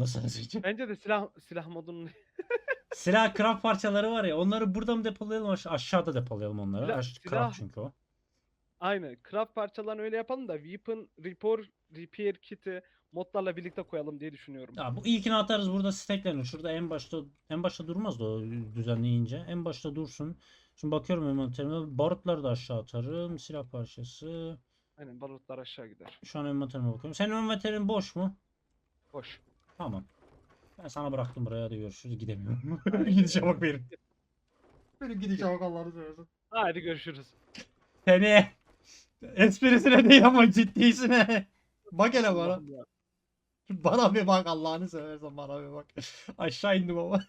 Nasıl hazırlayacağım? Bence de silah silah modunun Silah craft parçaları var ya onları burada mı depolayalım aş- aşağıda depolayalım onları. Silah- Aş- silah- craft çünkü o. aynı. Craft parçalarını öyle yapalım da weapon, repair, repair kit'i modlarla birlikte koyalım diye düşünüyorum. Ya bu ilkini atarız burada stacklenir. Şurada en başta en başta durmaz da o düzenleyince. En başta dursun. Şimdi bakıyorum envanterime. Barutları da aşağı atarım. Silah parçası. Aynen barutlar aşağı gider. Şu an envanterime bakıyorum. Senin envanterin boş mu? Boş. Tamam. Ben sana bıraktım buraya hadi görüşürüz. Gidemiyorum. Gidişe bak benim. Benim gidişe bak Allah'ını seversen. Hadi görüşürüz. Seni esprisine değil ama ciddisine. Bak hele bana. Bana bir bak Allah'ını seversen bana bir bak. Aşağı indim ama.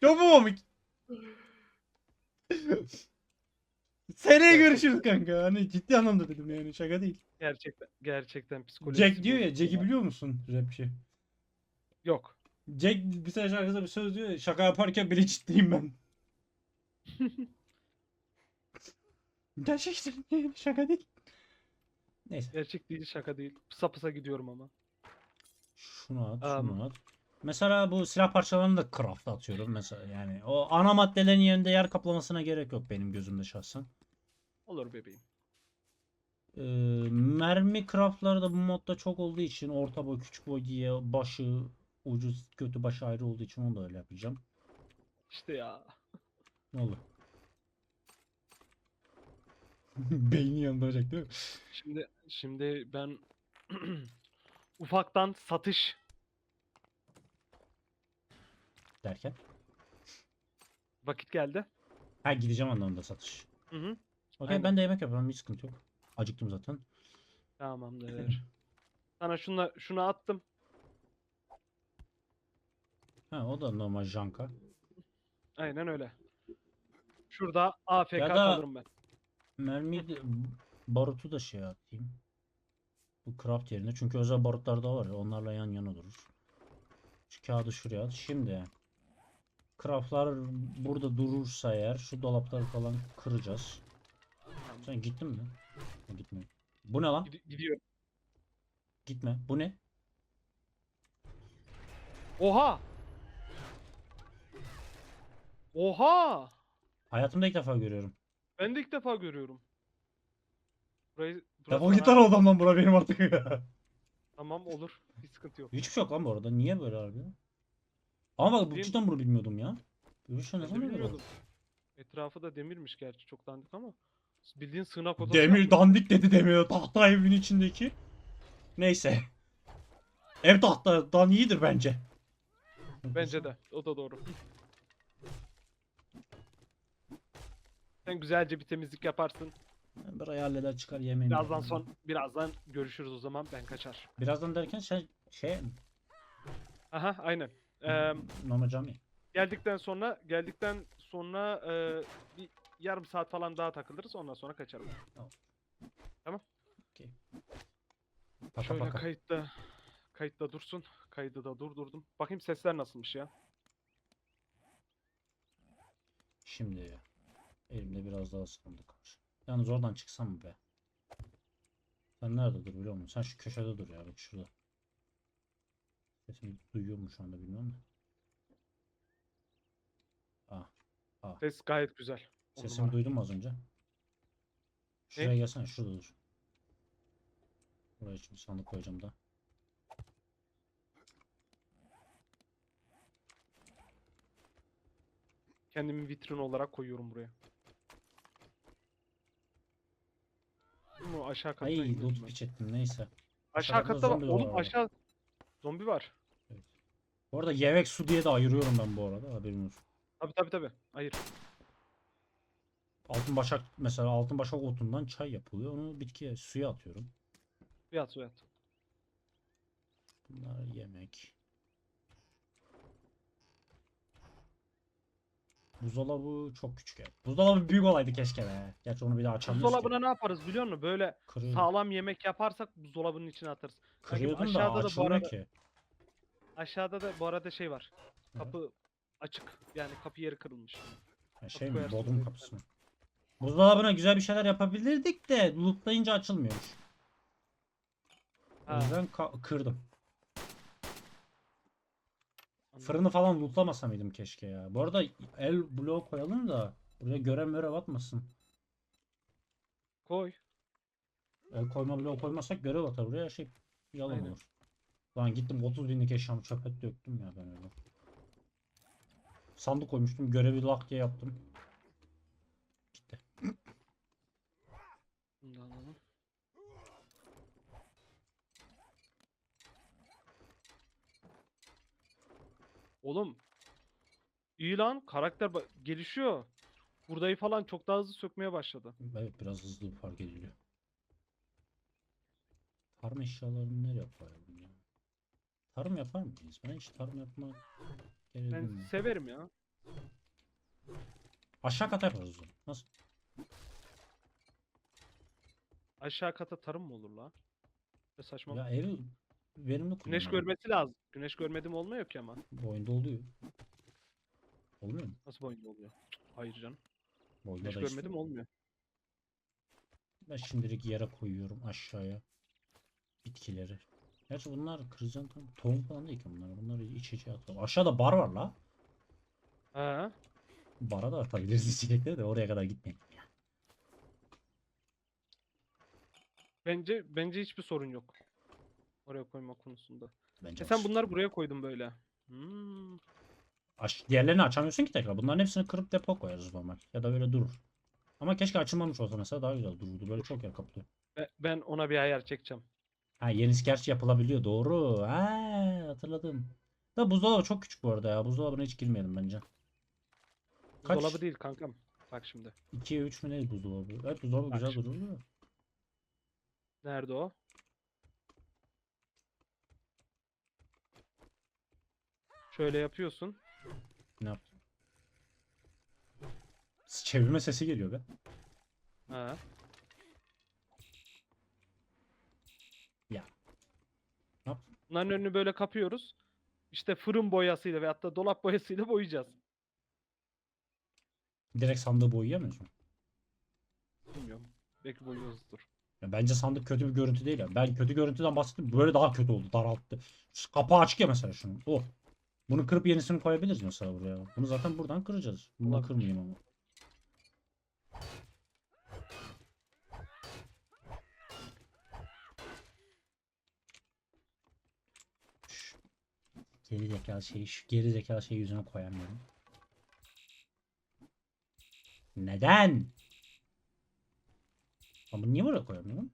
Çok mu komik? Seneye görüşürüz kanka. Hani ciddi anlamda dedim yani şaka değil. Gerçekten gerçekten psikolojisi Jack diyor ya Jack'i biliyor musun rapçi? Yok. Jack bir tane şarkısında bir söz diyor ya şaka yaparken bile ciddiyim ben. Gerçekten yani şaka değil. Neyse. Gerçek değil şaka değil. Pısa pısa gidiyorum ama. Şunu at, Am. şunu at. Mesela bu silah parçalarını da craft atıyorum mesela yani. O ana maddelerin yerinde yer kaplamasına gerek yok benim gözümde şahsen. Olur bebeğim. Ee, mermi craftları da bu modda çok olduğu için orta boy küçük boy diye başı ucuz kötü başı ayrı olduğu için onu da öyle yapacağım. İşte ya. Ne oldu? Beyni yanılacak değil mi? Şimdi şimdi ben ufaktan satış Derken. vakit geldi. Ha gideceğim anlamında satış. Hı hı. Okey ben de yemek yapıyorum hiç sıkıntı yok. Acıktım zaten. Tamamdır. Sana şunu şunu attım. Ha o da normal janka. Aynen öyle. Şurada AFK Ya da- kalırım ben. Mermiyi de, barutu da şey atayım. Bu craft yerine. Çünkü özel barutlar da var ya onlarla yan yana durur. Şu kağıdı şuraya at. Şimdi craftlar burada durursa eğer şu dolapları falan kıracağız. Sen gittin mi? Ha, Gitmiyor. Bu ne lan? Gidi- gidiyorum. Gitme. Bu ne? Oha! Oha! Hayatımda ilk defa görüyorum. Ben de ilk defa görüyorum. Burayı, burası Defol git lan ha- odamdan bura benim artık. Tamam olur. Bir sıkıntı yok. Hiçbir şey yok lan bu arada. Niye böyle harbi? Ama bak bu Benim- cidden bunu bilmiyordum ya. Böyle şey ne Ben de bilmiyordum. Etrafı da demirmiş gerçi çok dandik ama bildiğin sığınak odası Demir dandik dedi demir tahta evin içindeki. Neyse. Ev tahtadan iyidir bence. Bence de. O da doğru. Sen güzelce bir temizlik yaparsın. Burayı halleder çıkar yemeğini. Birazdan yaparım. son birazdan görüşürüz o zaman ben kaçar. Birazdan derken sen şey Aha aynen. Ee, normal cami. geldikten sonra geldikten sonra e, bir yarım saat falan daha takılırız ondan sonra kaçarım. Paka Şöyle paka. kayıtta kayıtta dursun. Kaydı da durdurdum. Bakayım sesler nasılmış ya. Şimdi elimde biraz daha sandık var. Yalnız oradan çıksam mı be? Sen nerede dur biliyor musun? Sen şu köşede dur ya bak şurada. Sesimi duyuyor mu şu anda bilmiyorum da. Ah Ses gayet güzel. Sesimi duydun mu az önce? Şuraya gelsene şurada dur. Buraya şimdi sandık koyacağım da. Kendimi vitrin olarak koyuyorum buraya. Bu aşağı katta Ay loot piç ettim neyse. Aşağı aşağıda katta var. Oğlum aşağı zombi var. Bu arada yemek su diye de ayırıyorum ben bu arada haberin olsun. Tabi tabi tabi. Hayır. Altın başak mesela altın başak otundan çay yapılıyor. Onu bitkiye suya atıyorum. Suyat suyat. Bunlar yemek. Buzdolabı çok küçük ya. Buzdolabı büyük olaydı keşke be. Gerçi onu bir daha açamıyoruz ki. Buzdolabına ne yaparız biliyor musun? Böyle Kırıyordum, sağlam yemek yaparsak buzdolabının içine atarız. kırıyordum da aşağıda da bu açılmıyor arada- ki. Aşağıda da bu arada şey var. Ne? Kapı açık. Yani kapı yeri kırılmış. Ha, şey mi? koyarsın Bodrum kapısı mı? Buzdolabına güzel bir şeyler yapabilirdik de lootlayınca açılmıyormuş. O Ha, yüzden ka- kırdım. anladım. Fırını falan lootlamasa mıydım keşke ya. Bu arada el bloğu koyalım da buraya görev mörev atmasın. Koy. El koyma bloğu koymazsak görev atar buraya şey yalan Aynen. olur. Lan gittim 30 binlik eşyamı çöpe döktüm ya ben öyle. Sandık koymuştum görevi lak diye yaptım. Bunu da alalım. Oğlum. iyi lan. Karakter gelişiyor. Buradayı falan çok daha hızlı sökmeye başladı. Evet biraz hızlı fark ediliyor. Tarım eşyalarını nereye koyalım ya? Tarım yapar mıyız? Ben hiç tarım yapma gereği Ben severim ya. Aşağı kata yaparız o zaman. Nasıl? Aşağı kata tarım mı olur la? Ne saçma. Ya evi verimli Güneş kullanalım. görmesi lazım. Güneş görmedim olmuyor ki ama. Bu oyunda oluyor. Olmuyor mu? Nasıl bu oyunda oluyor? Hayır canım. Bu oyunda Güneş da işte. görmedim olmuyor. Ben şimdilik yere koyuyorum aşağıya. Bitkileri. Gerçi bunlar krizantam tohum falan değil ki bunlar. Bunları iç içe atalım. Aşağıda bar var la. Ha. Bara da atabiliriz içecekleri de oraya kadar gitmeyin. Bence bence hiçbir sorun yok. Oraya koyma konusunda. Bence E sen bunları buraya koydun böyle. Hmm. Aş- diğerlerini açamıyorsun ki tekrar. Bunların hepsini kırıp depo koyarız normal. Ya da böyle durur. Ama keşke açılmamış olsa mesela daha güzel dururdu. Böyle çok yer kaplıyor. Be- Ben ona bir ayar çekeceğim. Ha yenisi gerçi yapılabiliyor. Doğru. Ha hatırladım. Da buzdolabı çok küçük bu arada ya. Buzdolabına hiç girmeyelim bence. Kaç? Dolabı değil kankam. Bak şimdi. 2'ye 3 mü ne buzdolabı? Evet buzdolabı Bak güzel şimdi. durur da. Nerede o? Şöyle yapıyorsun. Ne yaptın? Çevirme sesi geliyor be. Ha. Ya. Ne yaptın? Bunların önünü böyle kapıyoruz. İşte fırın boyasıyla veyahut da dolap boyasıyla boyayacağız. Direkt sandığı boyayamıyorsun. Bilmiyorum. Belki boyuyoruzdur. Ya bence sandık kötü bir görüntü değil ya. Ben kötü görüntüden bahsettim. Böyle daha kötü oldu. Daralttı. Kapağı açık ya mesela şunun. O. Bunu kırıp yenisini koyabiliriz mesela buraya. Bunu zaten buradan kıracağız. Bunu da kırmayayım ama. Şu Geri zekalı şeyi, şu geri zekalı şeyi yüzüne koyamıyorum. Neden? Ama niye buraya koyamıyorum?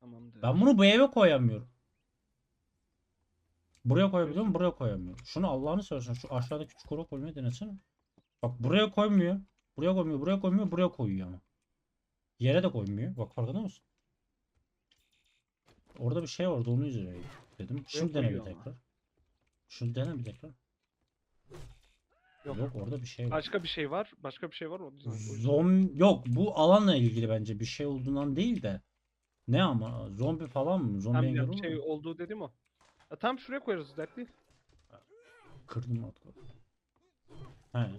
Tamamdır. Ben bunu bu eve koyamıyorum. Buraya koyabiliyorum, buraya koyamıyorum. Şunu Allah'ını seversen şu aşağıdaki çukura koymayı denesene. Bak buraya koymuyor. Buraya koymuyor, buraya koymuyor, buraya koyuyor ama. Yere de koymuyor. Bak farkında mısın? Orada bir şey vardı onu üzerine dedim. Şimdi dene bir tekrar. Şunu dene bir tekrar. Yok. Yok orada bir şey var. Başka bir şey var. Başka bir şey var. O yüzden- o yüzden- Zom yok bu alanla ilgili bence bir şey olduğundan değil de. Ne ama zombi falan mı? Zombi Tam engel bir şey mu? olduğu dedim o. Ya tam şuraya koyarız dert değil. Kırdım mı atları? He.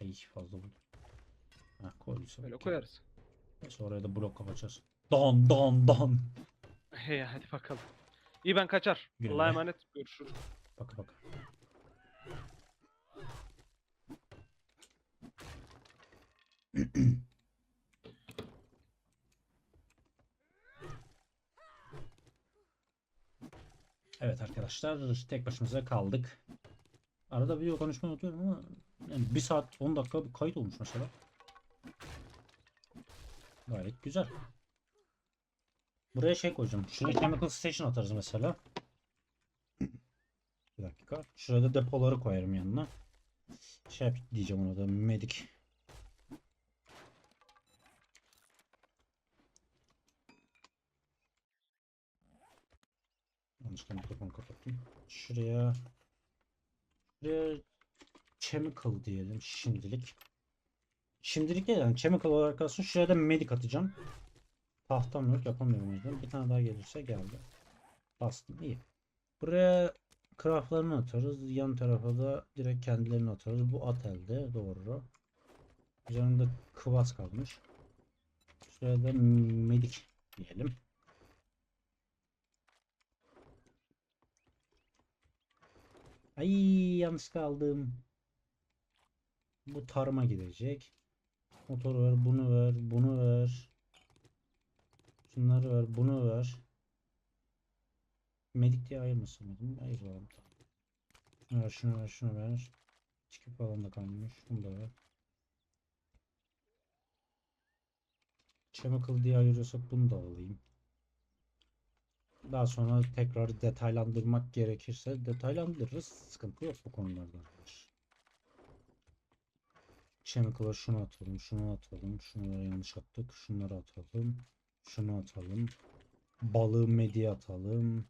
İyi fazla buldu. Ha koyduysa. Böyle okey. koyarız. Neyse oraya da blok kapatacağız. Dan dan dan. Hey hadi bakalım. İyi ben kaçar. Güle Allah'a güle. emanet. Görüşürüz. Bak bak. Evet arkadaşlar tek başımıza kaldık. Arada video konuşmayı unutuyorum ama yani 1 saat 10 dakika bir kayıt olmuş mesela. Gayet güzel. Buraya şey koyacağım. Şuraya chemical station atarız mesela. Bir dakika. Şurada depoları koyarım yanına. Şey diyeceğim ona da medik. Yanlışlıkla mikrofonu kapattım. Şuraya Şuraya chemical diyelim şimdilik. Şimdilik değil yani chemical olarak kalsın. Şuraya da medik atacağım. Tahtam yok yapamıyorum o yüzden. Bir tane daha gelirse geldi. Bastım iyi. Buraya craftlarını atarız. Yan tarafa da direkt kendilerini atarız. Bu at elde doğru. Üzerinde kıvas kalmış. Şuraya da medik Ay yanlış aldım. Bu tarıma gidecek. Motor ver, bunu ver, bunu ver. Şunları ver, bunu ver. Medik diye ayırmasın mıydım? Ayıralım. Şunu ver, şunu ver, şunu ver. Çiki falan da kalmış. Bunu da ver. Chemical diye ayırıyorsak bunu da alayım. Daha sonra tekrar detaylandırmak gerekirse detaylandırırız. Sıkıntı yok bu konularda. Chemical'a şunu atalım, şunu atalım, şunları yanlış attık, şunları atalım, şunu atalım. Balığı medya atalım.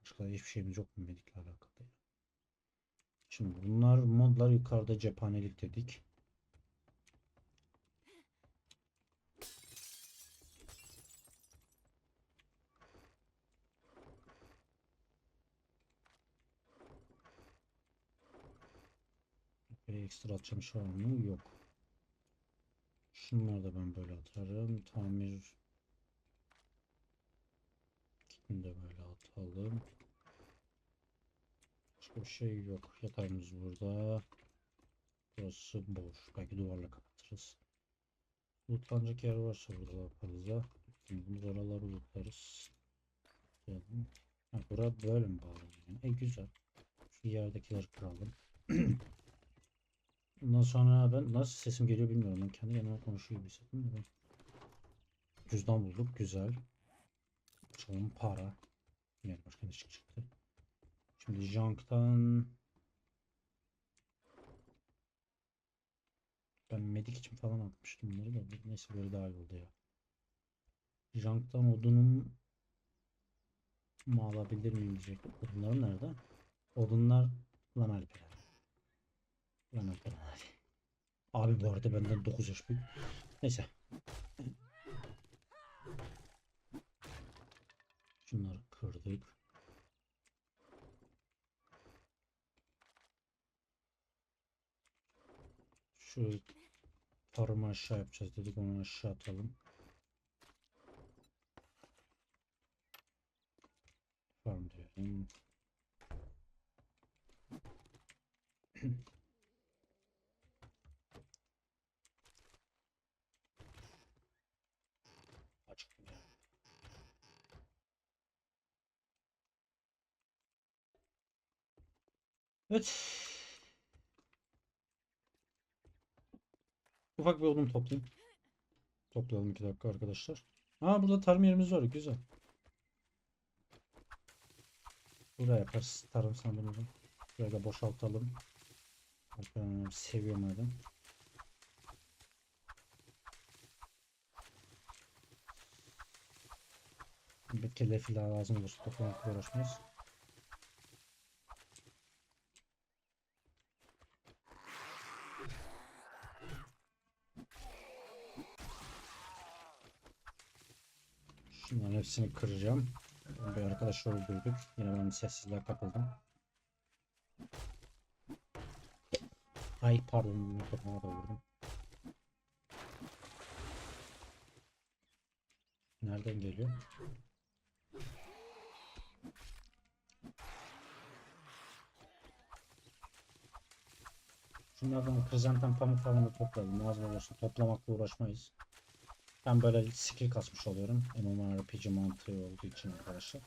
Başka hiçbir şeyimiz yok mu medikle alakalı? Şimdi bunlar modlar yukarıda cephanelik dedik. Böyle ekstra atacağım şey var mı? Yok. Şunları da ben böyle atarım. Tamir kitini de böyle atalım. Başka bir şey yok. Yatağımız burada. Burası boş. Belki duvarla kapatırız. Lootlanacak yer varsa burada yaparız da. Biz oraları lootlarız. Ha, bura böyle mi bağlanıyor? E güzel. Şu yerdekileri kıralım. Ondan sonra ben nasıl sesim geliyor bilmiyorum. Ben kendi kendime konuşuyor gibi hissettim. Cüzdan bulduk. Güzel. Çalım para. Yani başka ne çık- çıktı. Şimdi Junk'tan ben medik için falan atmıştım bunları da. Neyse böyle daha iyi oldu ya. Junk'tan odunum mu alabilir miyim diyecektim. Odunlar nerede? Odunlar lan Alperen. Lan abi. Abi bu arada benden 9 yaş büyük. Neyse. Şunları kırdık. Şu tarımı aşağı yapacağız dedik onu aşağı atalım. Farm diyorum. Açık ya. Evet. Ufak bir odun toplayayım. Toplayalım iki dakika arkadaşlar. Aa burada tarım yerimiz var. Güzel. Buraya yaparız tarım sandığımızı. Burayı da boşaltalım. Ben seviyorum madem. Bir kelle filan lazım olursa toplamakla uğraşmayız. Şunların hepsini kıracağım. Bir arkadaş öldürdük. Yine ben sessizliğe kapıldım. Ay pardon mikrofona da vurdum. Nereden geliyor? Şunlardan krizanten pamuk falan da toplayalım. Lazım olursa toplamakla uğraşmayız. Ben böyle skill kasmış oluyorum. MMORPG mantığı olduğu için arkadaşlar.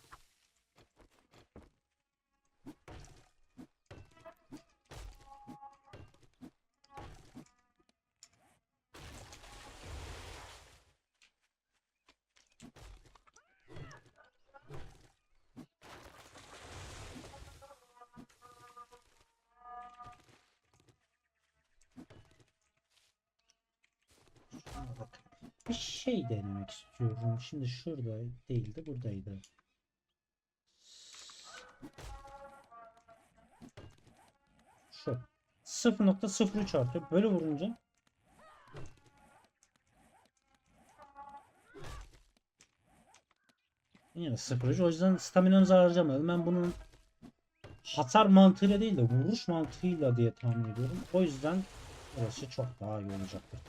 Şuna bak. Bir şey denemek istiyorum. Şimdi şurada değildi, buradaydı. Şu. 0.03 artıyor. Böyle vurunca Yine 0.3. O yüzden staminanızı harcamayalım. Ben bunun hasar mantığıyla değil de vuruş mantığıyla diye tahmin ediyorum. O yüzden burası çok daha iyi olacaktır.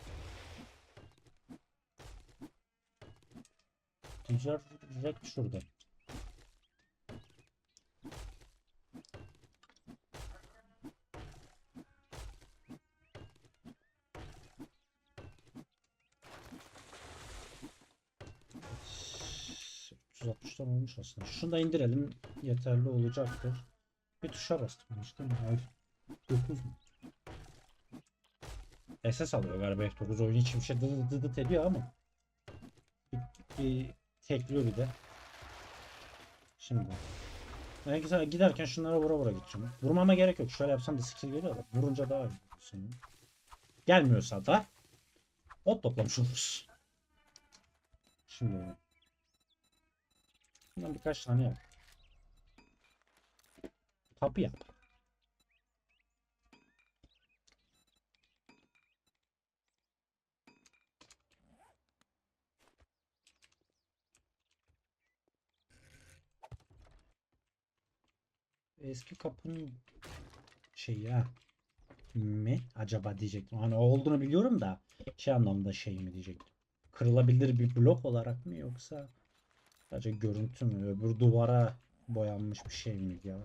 Tüccar direkt şurada. %60'dan olmuş aslında. Şunu da indirelim. Yeterli olacaktır. Bir tuşa bastım işte. Hayır. 9 mu? SS alıyor galiba F9 oyun için bir şey dı dı ediyor ama bir, bir tekliyor bir de. Şimdi. Ben giderken şunlara vura vura gideceğim. Vurmama gerek yok. Şöyle yapsam da skill geliyor da. Vurunca daha iyi. sanırım. Gelmiyorsa da ot toplamış oluruz. Şimdi Bundan birkaç tane yap. Kapı yap. Eski kapının şeyi ha mi acaba diyecektim. Hani olduğunu biliyorum da şey anlamda şey mi diyecektim. Kırılabilir bir blok olarak mı yoksa sadece görüntü mü? Öbür duvara boyanmış bir şey mi ya?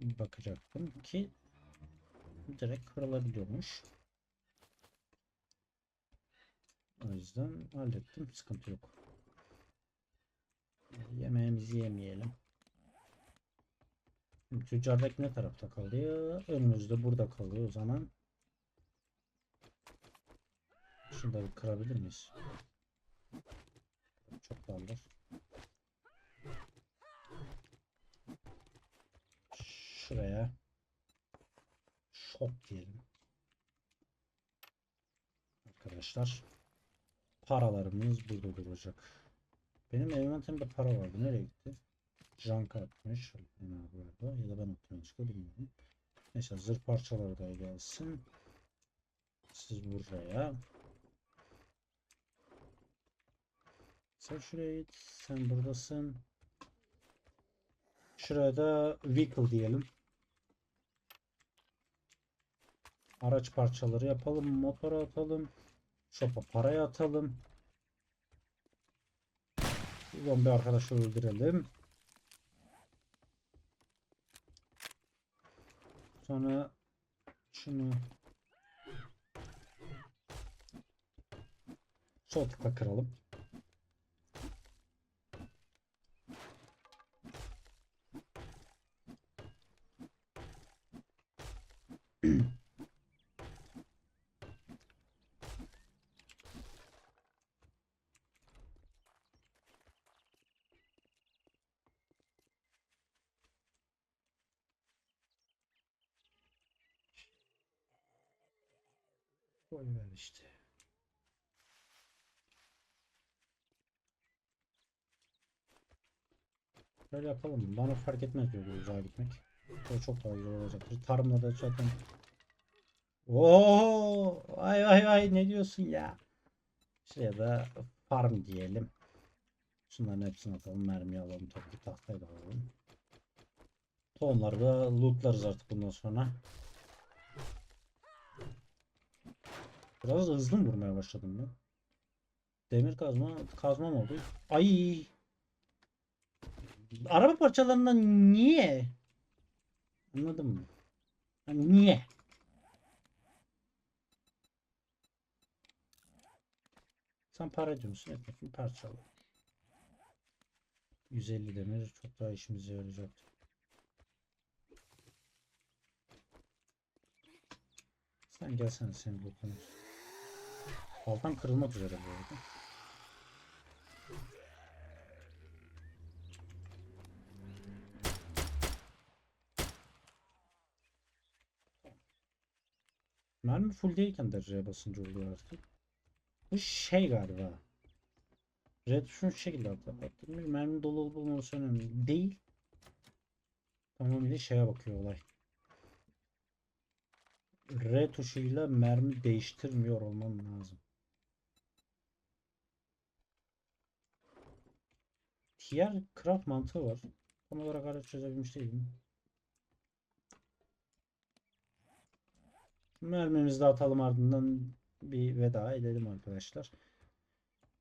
Bakacaktım ki direkt kırılabiliyormuş. O yüzden hallettim. Sıkıntı yok. Yemeğimizi yemeyelim. Şimdi Tüccardaki ne tarafta kalıyor? Önümüzde burada kalıyor o zaman. Şunu da bir kırabilir miyiz? Çok darlar. Şuraya şok diyelim. Arkadaşlar paralarımız burada duracak. Benim envanterimde para vardı. Nereye gitti? Jank atmış. Ya da ben attım yanlışlıkla bilmiyorum. Neyse zırh parçaları da gelsin. Siz buraya. Sen şuraya git. Sen buradasın. Şuraya da vehicle diyelim. Araç parçaları yapalım. Motora atalım. Shop'a parayı atalım. Zombi arkadaşı öldürelim. Sonra şunu sol tıkla kıralım. Koy ver işte. Böyle yapalım. Bana fark etmez böyle uzağa gitmek. O çok daha güzel olacaktır. Tarımla da zaten. Oo, vay vay vay ne diyorsun ya? Şuraya da farm diyelim. Şunların hepsini atalım. Mermi alalım. Ki tahtayı da alalım. Tohumları da lootlarız artık bundan sonra. Biraz hızlı vurmaya başladım ben? Demir kazma, kazma mı oldu? Ay! Araba parçalarından niye? Anladın mı? Hani niye? Sen para ediyorsun, etmiyorsun, parçalı. 150 demir çok daha işimize yarayacaktır. Sen gelsene senin lootunu. Baltam kırılmak üzere bu arada. Mermi full değilken de R basınca oluyor artık. Bu şey galiba. R tuşunu şu şekilde atlattım. Mermi dolu olup olmaması önemli değil. Tamamıyla şeye bakıyor olay. R tuşuyla mermi değiştirmiyor olmam lazım. Diğer craft mantığı var. Tam olarak hala çözebilmiş değilim. Mermimizi de atalım ardından bir veda edelim arkadaşlar.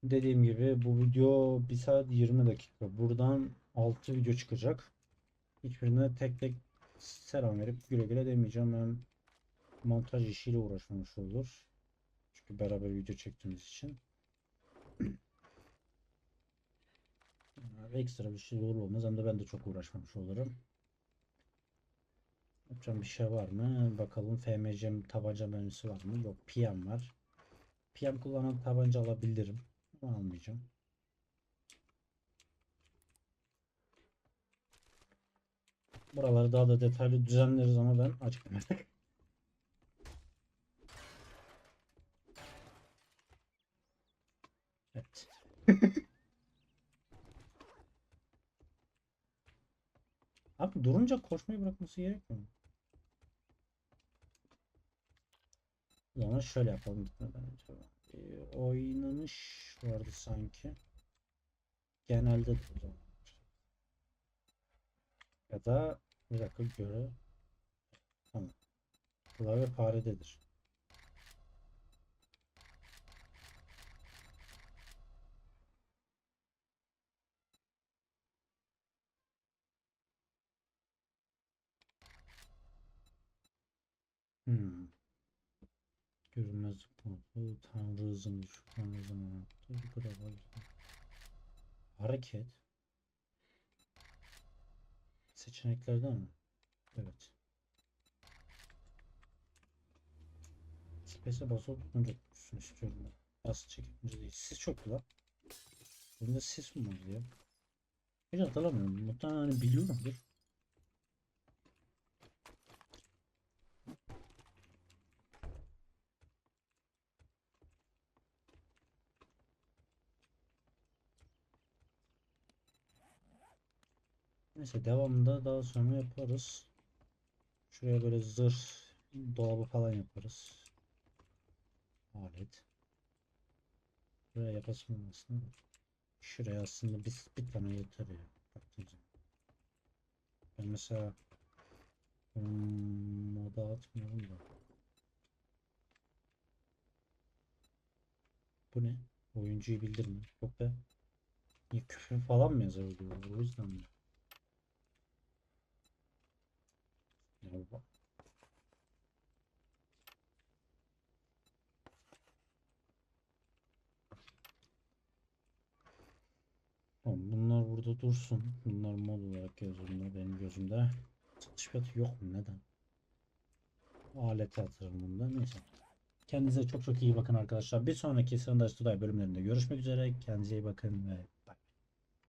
Dediğim gibi bu video 1 saat 20 dakika. Buradan 6 video çıkacak. Hiçbirine tek tek selam verip güle güle demeyeceğim. Ben montaj işiyle uğraşmamış olur. Çünkü beraber video çektiğimiz için. Ekstra bir şey olur olmaz hem de ben de çok uğraşmamış olurum. Yapacağım bir şey var mı? Bakalım FMC tabanca menüsü var mı? Yok PM var. PM kullanan tabanca alabilirim. Ama almayacağım. Buraları daha da detaylı düzenleriz ama ben açıklamadım. Evet. Abi durunca koşmayı bırakması gerekmiyor mu? O zaman şöyle yapalım gitmeden önce. Oynanış vardı sanki. Genelde de. Ya da bir dakika göre. Tamam. Klavye farededir. Hmm. Görünmezlik modu, tanrı hızını düşük, tanrı kadar var. Hareket. Seçeneklerden mi? Evet. Space'e basılı tutunca tutsun istiyorum ben. Nasıl çekince değil. Sis çok lan. Bunda sis mi var ya? Hiç hatırlamıyorum. Muhtemelen hani biliyorumdur. Neyse devamında daha sonra yaparız. Şuraya böyle zırh dolabı falan yaparız. Alet. Buraya yapasım aslında. Şuraya aslında bir, bir tane yeter ya. Baktığım zaman. Ben mesela hmm, moda atmıyorum da. Bu ne? Oyuncuyu bildirme. Yok be. Niye küfür falan mı yazar oluyor? O yüzden mi? Bak. Tamam, bunlar burada dursun. Bunlar mod olarak gözümde, benim gözümde. Fiyatı yok mu? Neden? Alete atarım bunda. Neyse. Kendinize çok çok iyi bakın arkadaşlar. Bir sonraki Sırdaş Tuday bölümlerinde görüşmek üzere. Kendinize iyi bakın ve